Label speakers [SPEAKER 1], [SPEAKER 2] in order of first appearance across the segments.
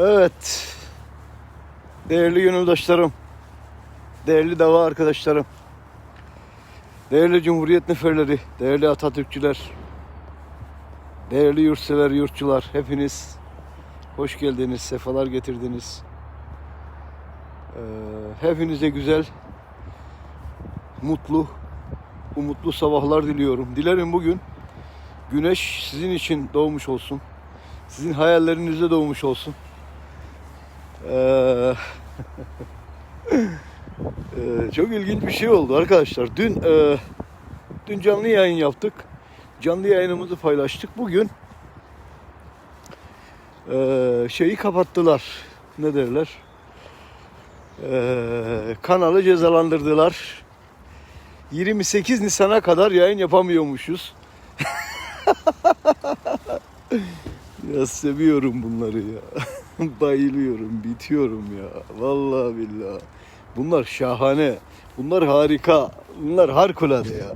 [SPEAKER 1] Evet. Değerli gönüldaşlarım. Değerli dava arkadaşlarım. Değerli Cumhuriyet neferleri. Değerli Atatürkçüler. Değerli yurtsever yurtçular. Hepiniz hoş geldiniz. Sefalar getirdiniz. Ee, hepinize güzel, mutlu, umutlu sabahlar diliyorum. Dilerim bugün güneş sizin için doğmuş olsun. Sizin hayallerinizde doğmuş olsun. Ee, ee, çok ilginç bir şey oldu arkadaşlar. Dün e, dün canlı yayın yaptık. Canlı yayınımızı paylaştık. Bugün e, şeyi kapattılar. Ne derler? Ee, kanalı cezalandırdılar. 28 Nisan'a kadar yayın yapamıyormuşuz. ya seviyorum bunları ya. Bayılıyorum, bitiyorum ya. Vallahi billahi. Bunlar şahane. Bunlar harika. Bunlar harikulade ya.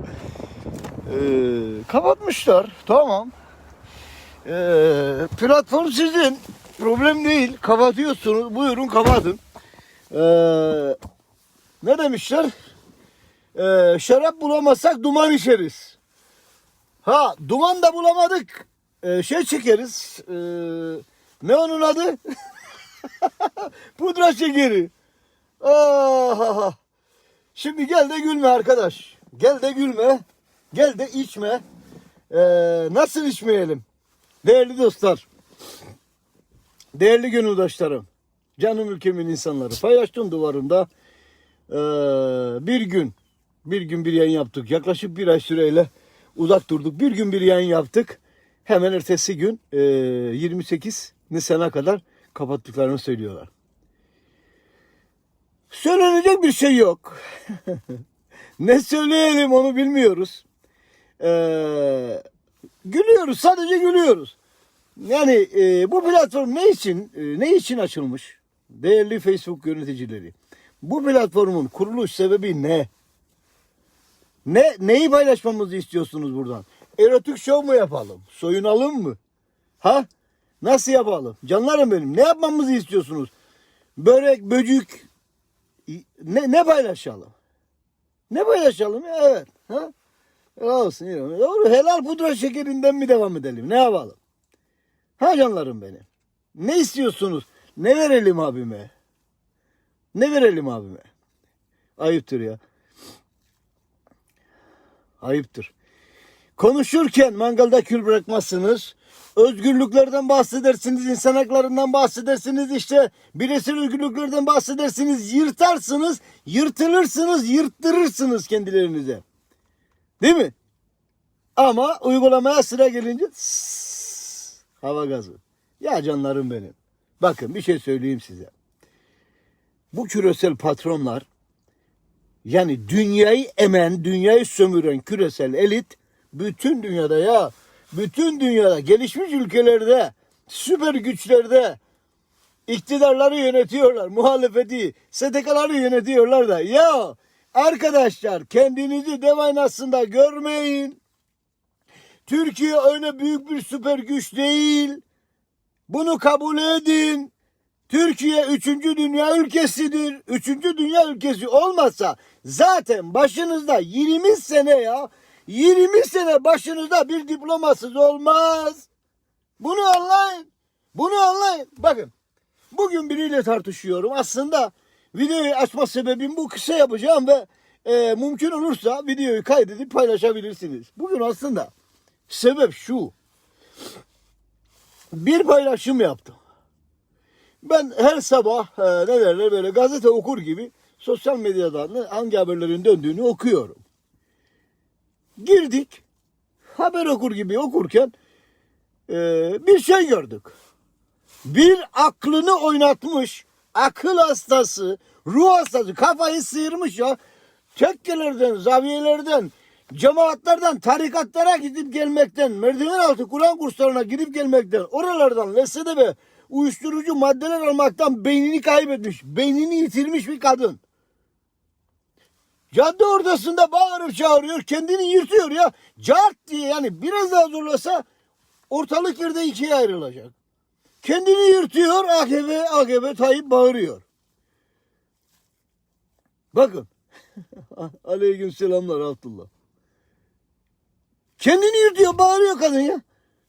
[SPEAKER 1] Ee, kapatmışlar. Tamam. Ee, platform sizin. Problem değil. Kapatıyorsunuz. Buyurun kapatın. Ee, ne demişler? Ee, şarap bulamazsak duman içeriz. Ha duman da bulamadık. Ee, şey çekeriz. Ee, ne onun adı? Pudra şekeri. Ah, ah, ah. Şimdi gel de gülme arkadaş. Gel de gülme. Gel de içme. Ee, nasıl içmeyelim? Değerli dostlar. Değerli gönüldaşlarım. Canım ülkemin insanları. Paylaştım duvarımda. Ee, bir gün bir gün bir yayın yaptık. Yaklaşık bir ay süreyle uzak durduk. Bir gün bir yayın yaptık. Hemen ertesi gün e, 28 Nisan'a kadar kapattıklarını söylüyorlar. Söylenecek bir şey yok. ne söyleyelim onu bilmiyoruz. Ee, gülüyoruz sadece gülüyoruz. Yani e, bu platform ne için e, ne için açılmış? Değerli Facebook yöneticileri. Bu platformun kuruluş sebebi ne? Ne neyi paylaşmamızı istiyorsunuz buradan? Erotik şov mu yapalım? Soyunalım mı? Ha? Nasıl yapalım? Canlarım benim. Ne yapmamızı istiyorsunuz? Börek, böcük ne ne paylaşalım? Ne paylaşalım? Evet. Ha? Helal olsun. iyi. Doğru. Helal pudra şekerinden mi devam edelim? Ne yapalım? Ha canlarım benim. Ne istiyorsunuz? Ne verelim abime? Ne verelim abime? Ayıptır ya. Ayıptır. Konuşurken mangalda kül bırakmazsınız. Özgürlüklerden bahsedersiniz, insan haklarından bahsedersiniz, işte bireysel özgürlüklerden bahsedersiniz, yırtarsınız, yırtılırsınız, yırttırırsınız kendilerinize. Değil mi? Ama uygulamaya sıra gelince hava gazı. Ya canlarım benim. Bakın bir şey söyleyeyim size. Bu küresel patronlar yani dünyayı emen, dünyayı sömüren küresel elit bütün dünyada ya bütün dünyada gelişmiş ülkelerde süper güçlerde iktidarları yönetiyorlar. Muhalefeti, STK'ları yönetiyorlar da ya arkadaşlar kendinizi dev aynasında görmeyin. Türkiye öyle büyük bir süper güç değil. Bunu kabul edin. Türkiye üçüncü dünya ülkesidir. Üçüncü dünya ülkesi olmasa zaten başınızda 20 sene ya 20 sene başınızda bir diplomasız olmaz. Bunu anlayın. Bunu anlayın. Bakın bugün biriyle tartışıyorum. Aslında videoyu açma sebebim bu kısa yapacağım ve e, mümkün olursa videoyu kaydedip paylaşabilirsiniz. Bugün aslında sebep şu. Bir paylaşım yaptım. Ben her sabah e, ne derler böyle gazete okur gibi sosyal medyadan hangi haberlerin döndüğünü okuyorum. Girdik. Haber okur gibi okurken e, bir şey gördük. Bir aklını oynatmış, akıl hastası, ruh hastası, kafayı sıyırmış ya. Tekkelerden, zaviyelerden, cemaatlerden, tarikatlara gidip gelmekten, merdiven altı Kur'an kurslarına gidip gelmekten, oralardan LSD uyuşturucu maddeler almaktan beynini kaybetmiş, beynini yitirmiş bir kadın. Cadde ortasında bağırıp çağırıyor, kendini yırtıyor ya. Cart diye yani biraz daha zorlasa ortalık yerde ikiye ayrılacak. Kendini yırtıyor AKP, AKP Tayyip bağırıyor. Bakın. Aleyküm selamlar Abdullah. Kendini yırtıyor, bağırıyor kadın ya.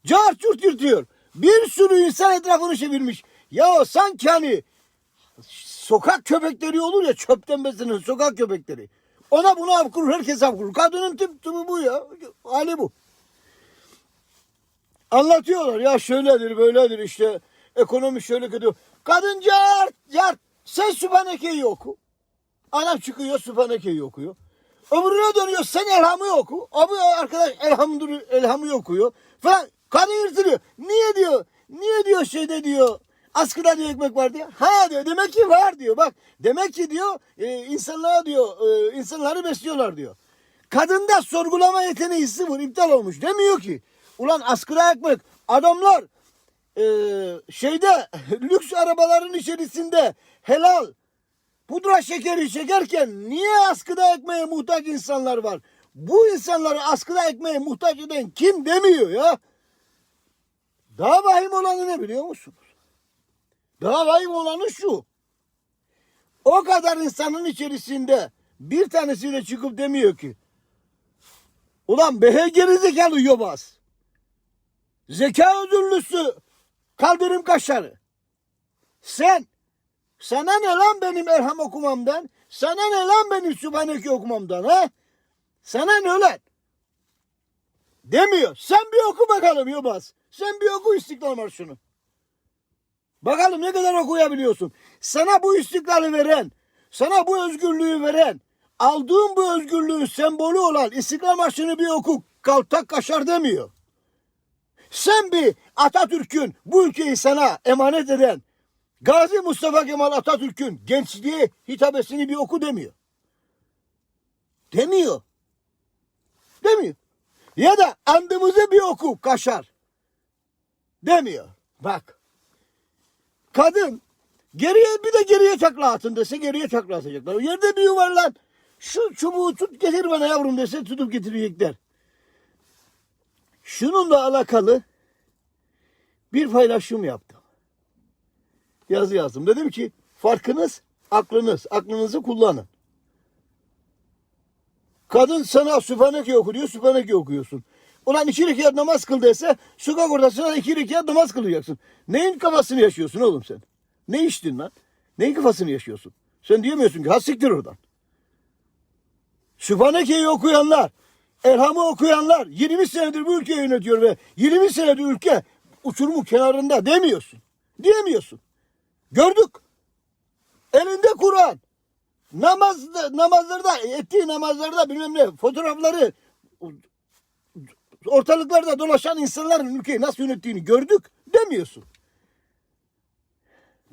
[SPEAKER 1] Cart curt yırtıyor. Bir sürü insan etrafını çevirmiş. Ya sanki hani sokak köpekleri olur ya çöpten beslenen sokak köpekleri. Ona bunu avkurur, herkes avkurur. Kadının tip tipi bu ya. Hali bu. Anlatıyorlar ya şöyledir böyledir işte ekonomi şöyle kötü. Kadın cart cart sen Sübhaneke'yi oku. Adam çıkıyor Sübhaneke'yi okuyor. Öbürüne dönüyor sen elhamı oku. Abi arkadaş elhamdır elhamı okuyor. Falan kadın yırtılıyor. Niye diyor? Niye diyor şeyde diyor. Askıda diyor ekmek var diyor. Ha diyor demek ki var diyor. Bak demek ki diyor e, insanlara diyor e, insanları besliyorlar diyor. Kadında sorgulama yeteneği sıfır iptal olmuş. Demiyor ki. Ulan askıda ekmek adamlar e, şeyde lüks arabaların içerisinde helal pudra şekeri çekerken niye askıda ekmeğe muhtaç insanlar var? Bu insanları askıda ekmeğe muhtaç eden kim demiyor ya? Daha vahim olanı ne biliyor musunuz? Daha vahim olanı şu. O kadar insanın içerisinde bir tanesiyle çıkıp demiyor ki Ulan behe gerizekalı yobaz. Zeka ödüllüsü kaldırım kaşarı. Sen sana ne lan benim Erham okumamdan? Sana ne lan benim Sübhaneke okumamdan ha? Sana ne lan? Demiyor. Sen bir oku bakalım Yobaz. Sen bir oku İstiklal Marşı'nı. Bakalım ne kadar okuyabiliyorsun. Sana bu istiklali veren, sana bu özgürlüğü veren, aldığın bu özgürlüğün sembolü olan İstiklal Marşı'nı bir oku. Kaltak kaşar demiyor. Sen bir Atatürk'ün bu ülkeyi sana emanet eden Gazi Mustafa Kemal Atatürk'ün gençliğe hitabesini bir oku demiyor. Demiyor. Demiyor. Ya da andımızı bir oku kaşar. Demiyor. Bak. Kadın geriye bir de geriye takla atın dese geriye takla atacaklar. Yerde bir yuvarlan. Şu çubuğu tut getir bana yavrum dese tutup getirecekler. Şununla alakalı bir paylaşım yaptım. Yazı yazdım. Dedim ki farkınız aklınız. Aklınızı kullanın. Kadın sana Sübhaneke oku diyor. Sübhaneke okuyorsun. Ulan iki rekat namaz kıl dese sokak ortasına iki rekat namaz kılacaksın. Neyin kafasını yaşıyorsun oğlum sen? Ne içtin lan? Neyin kafasını yaşıyorsun? Sen diyemiyorsun ki ha siktir oradan. Sübhaneke'yi okuyanlar, Elham'ı okuyanlar 20 senedir bu ülkeyi yönetiyor ve 20 senedir ülke uçurumun kenarında demiyorsun. Diyemiyorsun. Gördük. Elinde Kur'an. Namazda, namazlarda, ettiği namazlarda bilmem ne fotoğrafları ortalıklarda dolaşan insanların ülkeyi nasıl yönettiğini gördük demiyorsun.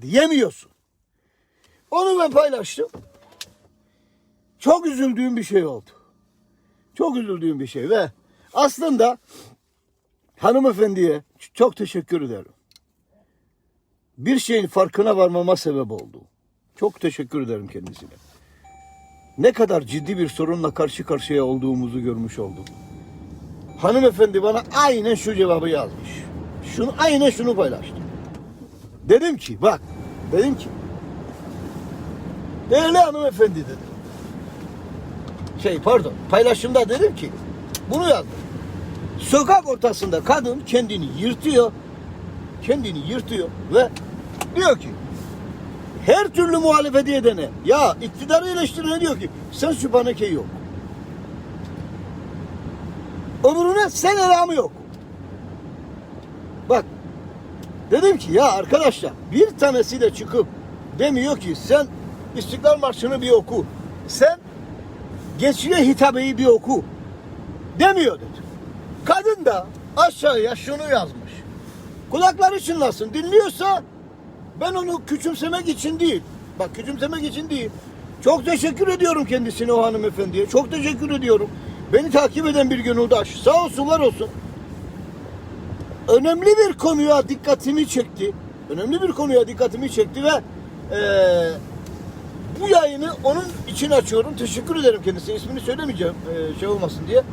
[SPEAKER 1] Diyemiyorsun. Onu ben paylaştım. Çok üzüldüğüm bir şey oldu. Çok üzüldüğüm bir şey ve aslında hanımefendiye çok teşekkür ederim. Bir şeyin farkına varmama sebep oldu. Çok teşekkür ederim kendisine. Ne kadar ciddi bir sorunla karşı karşıya olduğumuzu görmüş oldum. Hanımefendi bana aynen şu cevabı yazmış. Şunu aynen şunu paylaştı. Dedim ki bak dedim ki değerli hanımefendi dedim. Şey pardon paylaşımda dedim ki bunu yazdım. Sokak ortasında kadın kendini yırtıyor. Kendini yırtıyor ve diyor ki her türlü muhalefeti edene ya iktidarı eleştirene diyor ki sen sübhaneke yok. Öbürüne sen elamı yok. Bak dedim ki ya arkadaşlar bir tanesi de çıkıp demiyor ki sen İstiklal Marşı'nı bir oku. Sen geçiye hitabeyi bir oku. Demiyor dedi. Kadın da aşağıya şunu yazmış. Kulakları çınlasın. Dinliyorsa ben onu küçümsemek için değil. Bak küçümsemek için değil. Çok teşekkür ediyorum kendisine o hanımefendiye. Çok teşekkür ediyorum. Beni takip eden bir gönüldaş. Sağ olsun var olsun. Önemli bir konuya dikkatimi çekti. Önemli bir konuya dikkatimi çekti ve eee, bu yayını onun için açıyorum. Teşekkür ederim kendisine. İsmini söylemeyeceğim eee, şey olmasın diye.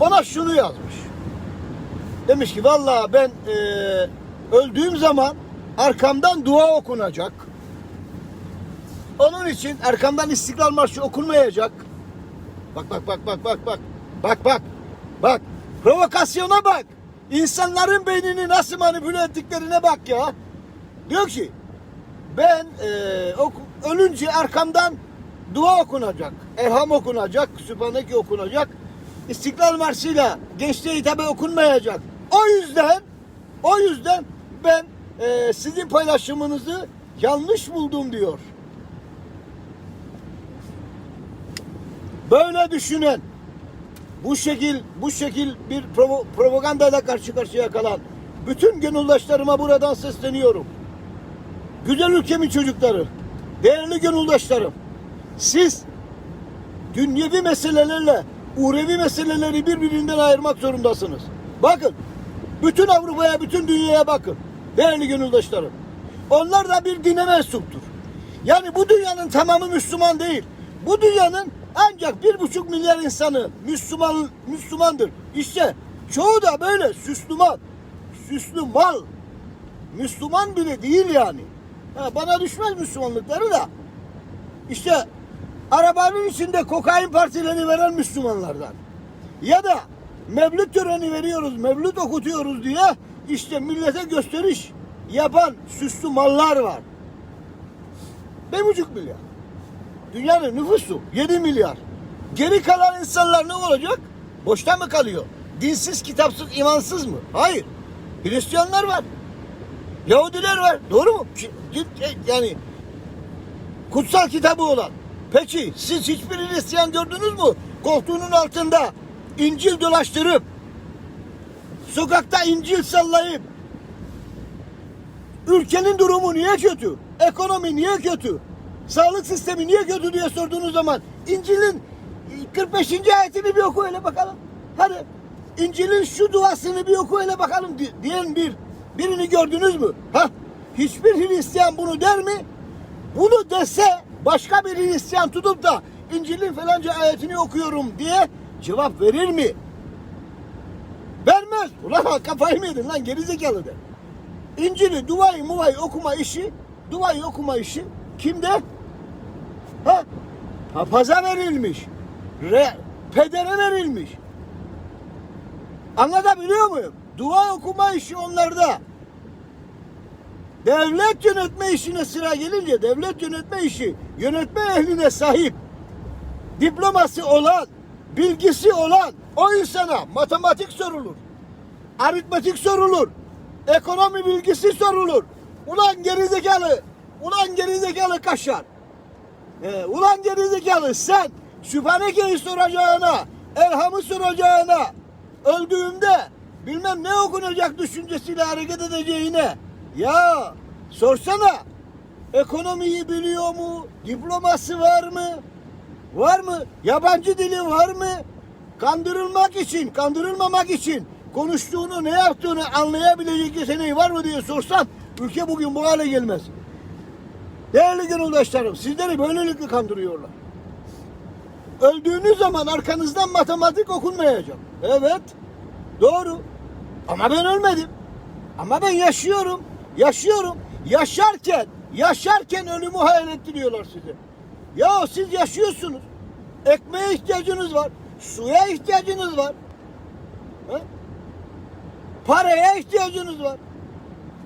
[SPEAKER 1] Bana şunu yazmış. Demiş ki vallahi ben eee, öldüğüm zaman arkamdan dua okunacak. Onun için arkamdan İstiklal Marşı okunmayacak. Bak bak bak bak bak bak. Bak bak. Bak. Provokasyona bak. İnsanların beynini nasıl manipüle ettiklerine bak ya. Diyor ki ben e, oku- ölünce arkamdan dua okunacak. Elham okunacak. Sübhaneke okunacak. İstiklal Marşı'yla gençliğe hitabe okunmayacak. O yüzden o yüzden ben e, sizin paylaşımınızı yanlış buldum diyor. Böyle düşünen bu şekil bu şekil bir provo, propagandayla karşı karşıya kalan bütün gönüldaşlarıma buradan sesleniyorum. Güzel ülkemin çocukları, değerli gönüldaşlarım. Siz dünyevi meselelerle uhrevi meseleleri birbirinden ayırmak zorundasınız. Bakın, bütün Avrupa'ya, bütün dünyaya bakın. Değerli gönüldaşlarım. Onlar da bir dine mensuptur. Yani bu dünyanın tamamı Müslüman değil. Bu dünyanın ancak bir buçuk milyar insanı Müslüman Müslümandır. İşte çoğu da böyle Süslüman. Süslü mal. Müslüman bile değil yani. Ha, bana düşmez Müslümanlıkları da. İşte arabanın içinde kokain partilerini veren Müslümanlardan. Ya da mevlüt töreni veriyoruz, mevlüt okutuyoruz diye işte millete gösteriş yapan süslü mallar var. Bir buçuk milyar. Dünyanın nüfusu 7 milyar. Geri kalan insanlar ne olacak? Boşta mı kalıyor? Dinsiz, kitapsız, imansız mı? Hayır. Hristiyanlar var. Yahudiler var. Doğru mu? Yani kutsal kitabı olan. Peki siz hiçbir Hristiyan gördünüz mü? Koltuğunun altında İncil dolaştırıp sokakta İncil sallayıp ülkenin durumu niye kötü? Ekonomi niye kötü? Sağlık sistemi niye kötü diye sorduğunuz zaman İncil'in 45. ayetini bir oku hele bakalım. Hadi İncil'in şu duasını bir oku hele bakalım di- diyen bir birini gördünüz mü? Ha? Hiçbir Hristiyan bunu der mi? Bunu dese başka bir Hristiyan tutup da İncil'in falanca ayetini okuyorum diye cevap verir mi? Vermez. Ulan kafayı mı yedin lan gerizekalı der. İncil'i, duayı, muvayı okuma işi, duayı okuma işi kimde? Ha? Papaza verilmiş. Re, pedere verilmiş. Anlatabiliyor muyum? Dua okuma işi onlarda. Devlet yönetme işine sıra gelince devlet yönetme işi yönetme ehline sahip diploması olan, bilgisi olan o insana matematik sorulur. Aritmetik sorulur. Ekonomi bilgisi sorulur. Ulan gerizekalı, ulan gerizekalı kaşar. Ee, ulan gerizekalı sen Sübhaneke'yi soracağına, Elham'ı soracağına, öldüğümde bilmem ne okunacak düşüncesiyle hareket edeceğine. Ya sorsana ekonomiyi biliyor mu? Diploması var mı? Var mı? Yabancı dili var mı? Kandırılmak için, kandırılmamak için konuştuğunu, ne yaptığını anlayabilecek yeteneği var mı diye sorsan ülke bugün bu hale gelmez. Değerli gönüldaşlarım sizleri böylelikle kandırıyorlar. Öldüğünüz zaman arkanızdan matematik okunmayacak. Evet. Doğru. Ama ben ölmedim. Ama ben yaşıyorum. Yaşıyorum. Yaşarken, yaşarken ölümü hayal ettiriyorlar size. Ya siz yaşıyorsunuz. Ekmeğe ihtiyacınız var. Suya ihtiyacınız var. He? Paraya ihtiyacınız var.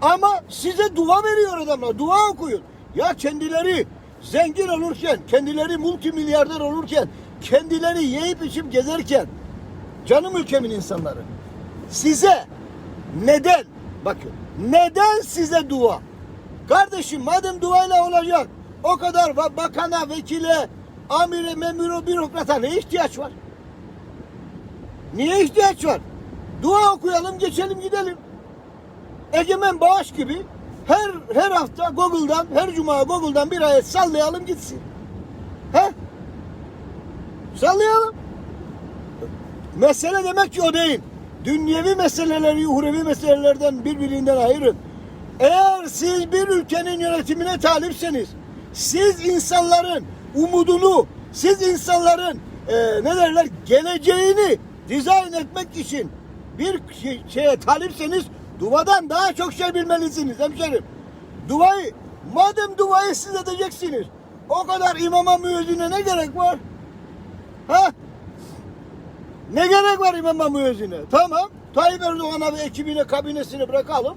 [SPEAKER 1] Ama size dua veriyor adamlar. Dua okuyun. Ya kendileri zengin olurken, kendileri multimilyarder olurken, kendileri yiyip içip gezerken, canım ülkemin insanları, size neden, bakın, neden size dua? Kardeşim madem duayla olacak, o kadar bakana, vekile, amire, memuru, bürokrata ne ihtiyaç var? Niye ihtiyaç var? Dua okuyalım, geçelim gidelim. Egemen Bağış gibi her her hafta Google'dan, her cuma Google'dan bir ayet sallayalım gitsin. He? Sallayalım. Mesele demek ki o değil. Dünyevi meseleleri uhrevi meselelerden birbirinden ayırın. Eğer siz bir ülkenin yönetimine talipseniz, siz insanların umudunu, siz insanların e, ne derler geleceğini dizayn etmek için bir şey- şeye talipseniz duvadan daha çok şey bilmelisiniz hemşerim. Duayı, madem duayı siz edeceksiniz, o kadar imama müezzine ne gerek var? Ha? Ne gerek var imama müezzine? Tamam, Tayyip Erdoğan'a ve ekibine, kabinesine bırakalım.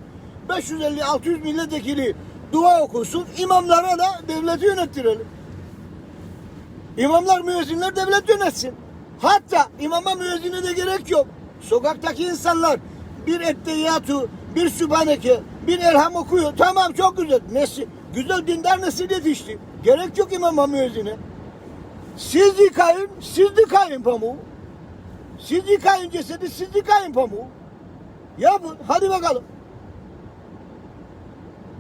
[SPEAKER 1] 550-600 milletvekili dua okusun, imamlara da devleti yönettirelim. İmamlar, müezzinler devlet yönetsin. Hatta imama müezzine de gerek yok. Sokaktaki insanlar bir ettehiyatu, bir sübhaneke, bir elham okuyor. Tamam çok güzel. Nesi, güzel dindar nesil yetişti. Gerek yok imama müezzine. Siz yıkayın, siz yıkayın pamuğu. Siz yıkayın cesedi, siz yıkayın pamuğu. Yapın, hadi bakalım.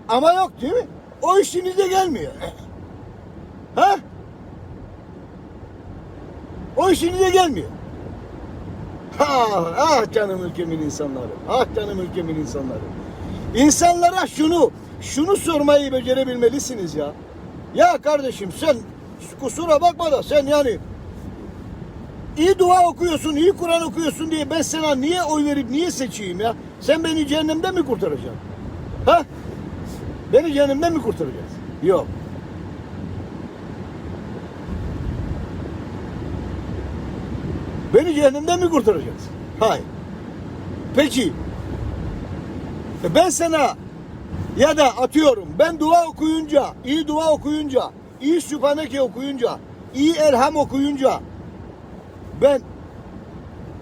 [SPEAKER 1] Ama yok değil mi? O işinize gelmiyor. Ha? O işinize gelmiyor. Ah, ah canım ülkemin insanları. Ah canım ülkemin insanları. İnsanlara şunu, şunu sormayı becerebilmelisiniz ya. Ya kardeşim sen kusura bakma da sen yani iyi dua okuyorsun, iyi Kur'an okuyorsun diye ben sana niye oy verip niye seçeyim ya? Sen beni cehennemden mi kurtaracaksın? Ha? Beni cehennemden mi kurtaracaksın? Yok. Beni cehennemden mi kurtaracaksın? Hayır. Peki. e Ben sana ya da atıyorum ben dua okuyunca, iyi dua okuyunca, iyi Sübhaneke okuyunca, iyi Elham okuyunca ben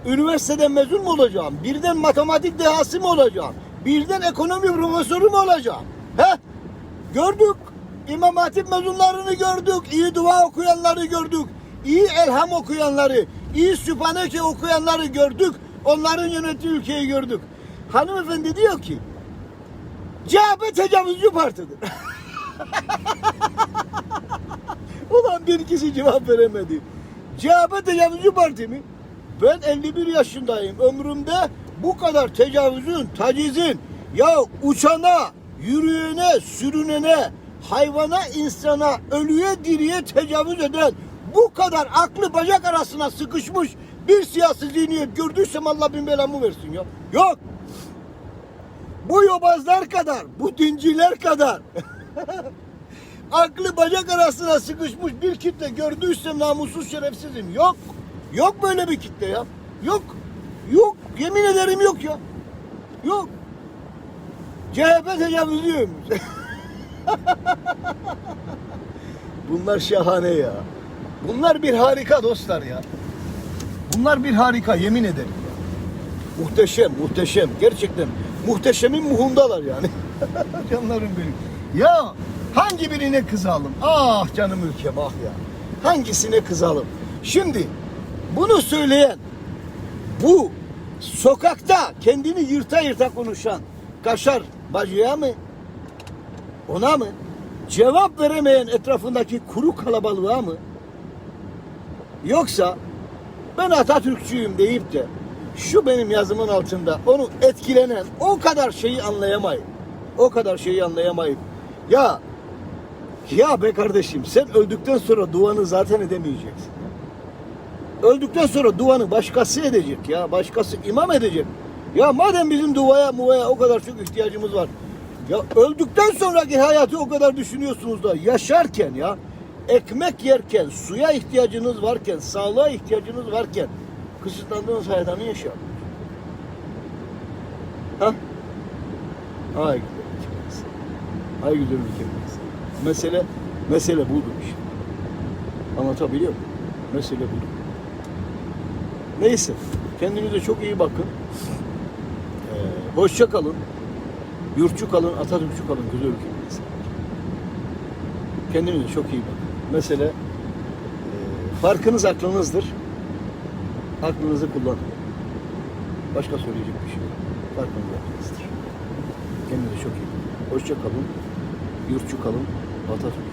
[SPEAKER 1] üniversiteden mezun mu olacağım? Birden matematik dehası mı olacağım? Birden ekonomi profesörü mü olacağım? He? Gördük. İmam Hatip mezunlarını gördük. iyi dua okuyanları gördük. iyi elham okuyanları, iyi sübhaneke okuyanları gördük. Onların yönettiği ülkeyi gördük. Hanımefendi diyor ki CHP tecavüzcü partidir. Ulan bir kişi cevap veremedi. CHP tecavüzcü parti mi? Ben 51 yaşındayım. Ömrümde bu kadar tecavüzün, tacizin, ya uçana, yürüyene, sürünene, hayvana, insana, ölüye, diriye tecavüz eden bu kadar aklı bacak arasına sıkışmış bir siyasi zihniyet gördüysem Allah bin belamı versin ya. Yok. Bu yobazlar kadar, bu dinciler kadar aklı bacak arasına sıkışmış bir kitle gördüysem namussuz şerefsizim. Yok. Yok böyle bir kitle ya. Yok. Yok. Yemin ederim yok ya. Yok. CHP tecavüzlüyüm. Bunlar şahane ya. Bunlar bir harika dostlar ya. Bunlar bir harika yemin ederim. Muhteşem, muhteşem. Gerçekten muhteşemin muhundalar yani. Canlarım benim. Ya hangi birine kızalım? Ah canım ülkem ah ya. Hangisine kızalım? Şimdi bunu söyleyen bu sokakta kendini yırta yırta konuşan kaşar bacıya mı? Ona mı? Cevap veremeyen etrafındaki kuru kalabalığa mı? Yoksa ben Atatürkçüyüm deyip de şu benim yazımın altında onu etkilenen o kadar şeyi anlayamayıp o kadar şeyi anlayamayıp ya ya be kardeşim sen öldükten sonra duanı zaten edemeyeceksin. Öldükten sonra duanı başkası edecek ya. Başkası imam edecek. Ya madem bizim duaya muvaya o kadar çok ihtiyacımız var. Ya öldükten sonraki hayatı o kadar düşünüyorsunuz da yaşarken ya ekmek yerken, suya ihtiyacınız varken, sağlığa ihtiyacınız varken kısıtlandığınız hayata mı yaşar? Ha? Ay güzel ülkemiz. Ay güzel ülkemiz. Mesele, mesele budur işte. Anlatabiliyor muyum? Mesele budur. Neyse. Kendinize çok iyi bakın. Ee, hoşça kalın. Yurtçu kalın, Atatürkçü kalın güzel ülkemiz. Kendinize çok iyi bakın. Mesele e, farkınız aklınızdır. Aklınızı kullanın. Başka söyleyecek bir şey yok. Farkınız aklınızdır. Kendinize çok iyi. Hoşça kalın. Yurtçu kalın. Atatürkçü kalın.